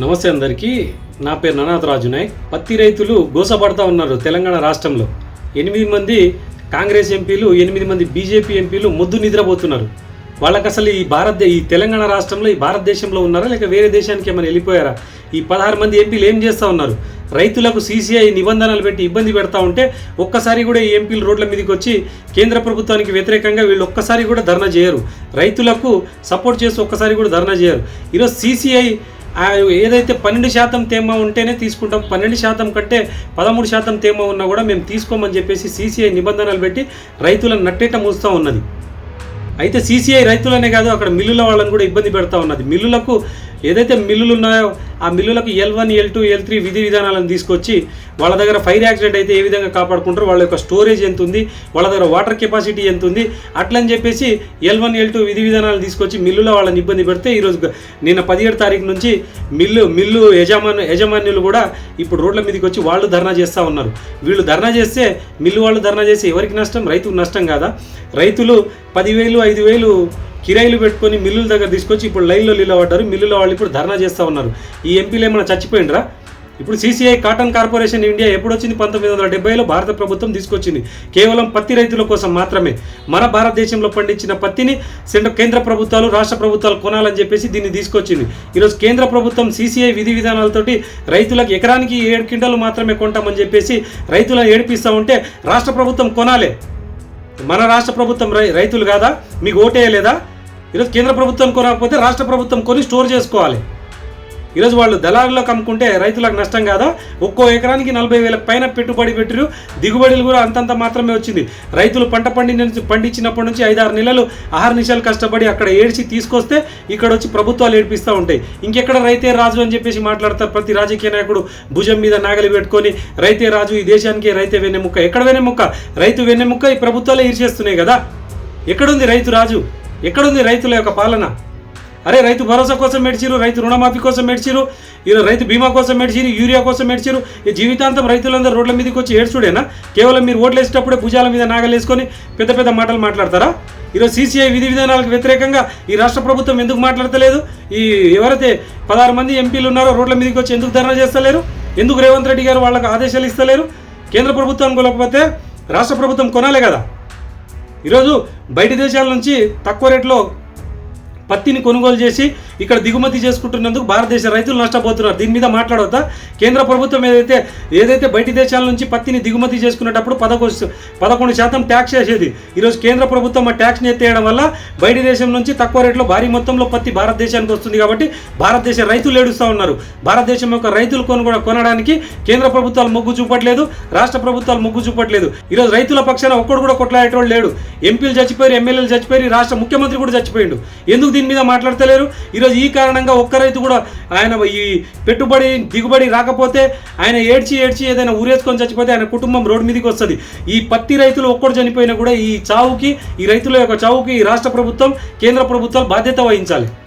నమస్తే అందరికీ. నా పేరు ననాథ్ రాజు నాయక్. పత్తి రైతులు గోసపడతా ఉన్నారు తెలంగాణ రాష్ట్రంలో. ఎనిమిది మంది కాంగ్రెస్ ఎంపీలు ఎనిమిది మంది బీజేపీ ఎంపీలు మొద్దు నిద్రపోతున్నారు. వాళ్ళకి అసలు ఈ భారత ఈ తెలంగాణ రాష్ట్రంలో ఈ భారతదేశంలో ఉన్నారా? లేక వేరే దేశానికి ఏమైనా వెళ్ళిపోయారా? ఈ పదహారు మంది ఎంపీలు ఏం చేస్తూ ఉన్నారు? రైతులకు సీసీఐ నిబంధనలు పెట్టి ఇబ్బంది పెడతా ఉంటే ఒక్కసారి కూడా ఈ ఎంపీలు రోడ్ల మీదకి వచ్చి కేంద్ర ప్రభుత్వానికి వ్యతిరేకంగా వీళ్ళు ఒక్కసారి కూడా ధర్నా చేయరు. రైతులకు సపోర్ట్ చేసి ఒక్కసారి కూడా ధర్నా చేయరు. ఈరోజు సీసీఐ ఏదైతే పన్నెండు శాతం తేమ ఉంటేనే తీసుకుంటాం. పన్నెండు శాతం కంటే పదమూడు శాతం తేమ ఉన్నా కూడా మేము తీసుకోమని చెప్పేసి సీసీఐ నిబంధనలు పెట్టి రైతులను నట్టేట మూస్తూ ఉన్నది. అయితే సీసీఐ రైతులనే కాదు అక్కడ మిల్లుల వాళ్ళని కూడా ఇబ్బంది పెడతా ఉన్నది. మిల్లులకు ఏదైతే మిల్లులు ఉన్నాయో ఆ మిల్లులకు L one L two L three విధి విధానాలను తీసుకొచ్చి వాళ్ళ దగ్గర ఫైర్ యాక్సిడెంట్ అయితే ఏ విధంగా కాపాడుకుంటారో వాళ్ళ యొక్క స్టోరేజ్ ఎంత ఉంది వాళ్ళ దగ్గర వాటర్ కెపాసిటీ ఎంత ఉంది అట్లని చెప్పేసి ఎల్ వన్ ఎల్ టూ విధి విధానాలు తీసుకొచ్చి మిల్లులో వాళ్ళని ఇబ్బంది పెడితే ఈరోజు నిన్న పదిహేడు తారీఖు నుంచి మిల్లు మిల్లు యజమాను యజమాన్యులు కూడా ఇప్పుడు రోడ్ల మీదకి వచ్చి వాళ్ళు ధర్నా చేస్తూ ఉన్నారు. వీళ్ళు ధర్నా చేస్తే మిల్లు వాళ్ళు ధర్నా చేస్తే ఎవరికి నష్టం? రైతుకు నష్టం కాదా? రైతులు పదివేలు ఐదు వేలు కిరాయిలు పెట్టుకొని మిల్లుల దగ్గర తీసుకొచ్చి ఇప్పుడు లైన్లో నిలబడ్డారు. మిల్లుల వాళ్ళు ఇప్పుడు ధర్నా చేస్తూ ఉన్నారు. ఈ ఎంపీలు ఏమైనా చచ్చిపోయిండ్రా ఇప్పుడు సీసీఐ కాటన్ కార్పొరేషన్ ఇండియా ఎప్పుడు వచ్చింది పంతొమ్మిది వందల డెబ్బైలో భారత ప్రభుత్వం తీసుకొచ్చింది. కేవలం పత్తి రైతుల కోసం మాత్రమే. మన భారతదేశంలో పండించిన పత్తిని సెంట్రల్ కేంద్ర ప్రభుత్వాలు రాష్ట్ర ప్రభుత్వాలు కొనాలని చెప్పేసి దీన్ని తీసుకొచ్చింది. ఈరోజు కేంద్ర ప్రభుత్వం సీసీఐ విధి విధానాలతోటి రైతులకు ఎకరానికి ఏడు క్వింటాలు మాత్రమే కొంటామని చెప్పేసి రైతులను ఏడిపిస్తూ ఉంటే రాష్ట్ర ప్రభుత్వం కొనాలి. మన రాష్ట్ర ప్రభుత్వం రై రైతులు కాదా? మీకు ఓటేయలేదా? ఈరోజు కేంద్ర ప్రభుత్వం కొనకపోతే రాష్ట్ర ప్రభుత్వం కొని స్టోర్ చేసుకోవాలి. ఈరోజు వాళ్ళు దళారులకు అమ్ముకుంటే రైతులకు నష్టం కాదా? ఒక్కో ఎకరానికి నలభై వేల పైన పెట్టుబడి పెట్టిరు దిగుబడులు కూడా అంతంత మాత్రమే వచ్చింది. రైతులు పంట పండి పండించినప్పటి నుంచి ఐదారు నెలలు ఆహార నిశాలు కష్టపడి అక్కడ ఏడ్చి తీసుకొస్తే ఇక్కడ వచ్చి ప్రభుత్వాలు ఏడిపిస్తూ ఉంటాయి. ఇంకెక్కడ రైతే రాజు అని చెప్పేసి మాట్లాడతారు ప్రతి రాజకీయ నాయకుడు భుజం మీద నాగలి పెట్టుకొని రైతే రాజు ఈ దేశానికి రైతే వెన్నెముక్క ఎక్కడ వెన్నెముక్క రైతు వెన్నెముక్క ఈ ప్రభుత్వాలే ఈర్చేస్తున్నాయి కదా. ఎక్కడుంది రైతు రాజు? ఎక్కడుంది రైతుల యొక్క పాలన? అరే రైతు భరోసా కోసం మెడిచిరు రైతు రుణమాఫీ కోసం మెడిచిరు ఈరోజు రైతు బీమా కోసం మెడిచిరు యూరియా కోసం మెడిచిరు ఈ జీవితాంతం రైతులందరూ రోడ్ల మీదకి వచ్చి ఏడ్చుడేనా? కేవలం మీరు ఓట్లు వేసేటప్పుడే భుజాల మీద నాగలేసుకొని పెద్ద పెద్ద మాటలు మాట్లాడతారా? ఈరోజు సీసీఐ విధి విధానాలకు వ్యతిరేకంగా ఈ రాష్ట్ర ప్రభుత్వం ఎందుకు మాట్లాడతలేదు? ఈ ఎవరైతే పదహారు మంది ఎంపీలు ఉన్నారో రోడ్ల మీదకి వచ్చి ఎందుకు ధర్నా చేస్తలేరు? ఎందుకు రేవంత్ రెడ్డి గారు వాళ్ళకు ఆదేశాలు ఇస్తలేరు? కేంద్ర ప్రభుత్వం కొనకపోతే రాష్ట్ర ప్రభుత్వం కొనాలి కదా? ఈరోజు బయట దేశాల నుంచి తక్కువ రేట్లో పత్తిని కొనుగోలు చేసి ఇక్కడ దిగుమతి చేసుకుంటున్నందుకు భారతదేశ రైతులు నష్టపోతున్నారు. దీని మీద మాట్లాడవద్దా కేంద్ర ప్రభుత్వం ఏదైతే ఏదైతే బయటి దేశాల నుంచి పత్తిని దిగుమతి చేసుకునేటప్పుడు పదకొండు పదకొండు శాతం ట్యాక్స్ వేసేది ఈరోజు కేంద్ర ప్రభుత్వం ఆ ట్యాక్స్ని ఎత్తేయడం వల్ల బయటి దేశం నుంచి తక్కువ రేట్లో భారీ మొత్తంలో పత్తి భారతదేశానికి వస్తుంది కాబట్టి భారతదేశ రైతులు ఏడుస్తూ ఉన్నారు. భారతదేశం యొక్క రైతులు కొనుగోలు కొనడానికి కేంద్ర ప్రభుత్వాలు మొగ్గు చూపట్లేదు రాష్ట్ర ప్రభుత్వాలు మొగ్గు చూపట్లేదు. ఈరోజు రైతుల పక్షాన ఒక్కడు కూడా కొట్లాడేటోడు లేడు. ఎంపీలు చచ్చిపోయారు ఎమ్మెల్యేలు చచ్చిపోయారు రాష్ట్ర ముఖ్యమంత్రి కూడా చచ్చిపోయిండు. ఎందుకు దీని మీద మాట్లాడతలేరు? ఈరోజు ఈ కారణంగా ఒక్క రైతు కూడా ఆయన ఈ పెట్టుబడి దిగుబడి రాకపోతే ఆయన ఏడ్చి ఏడ్చి ఏదైనా ఊరేసుకొని చచ్చిపోతే ఆయన కుటుంబం రోడ్డు మీదకి వస్తుంది. ఈ పత్తి రైతులు ఒక్కడు చనిపోయినా కూడా ఈ చావుకి ఈ రైతుల యొక్క చావుకి ఈ రాష్ట్ర ప్రభుత్వం కేంద్ర ప్రభుత్వాలు బాధ్యత వహించాలి.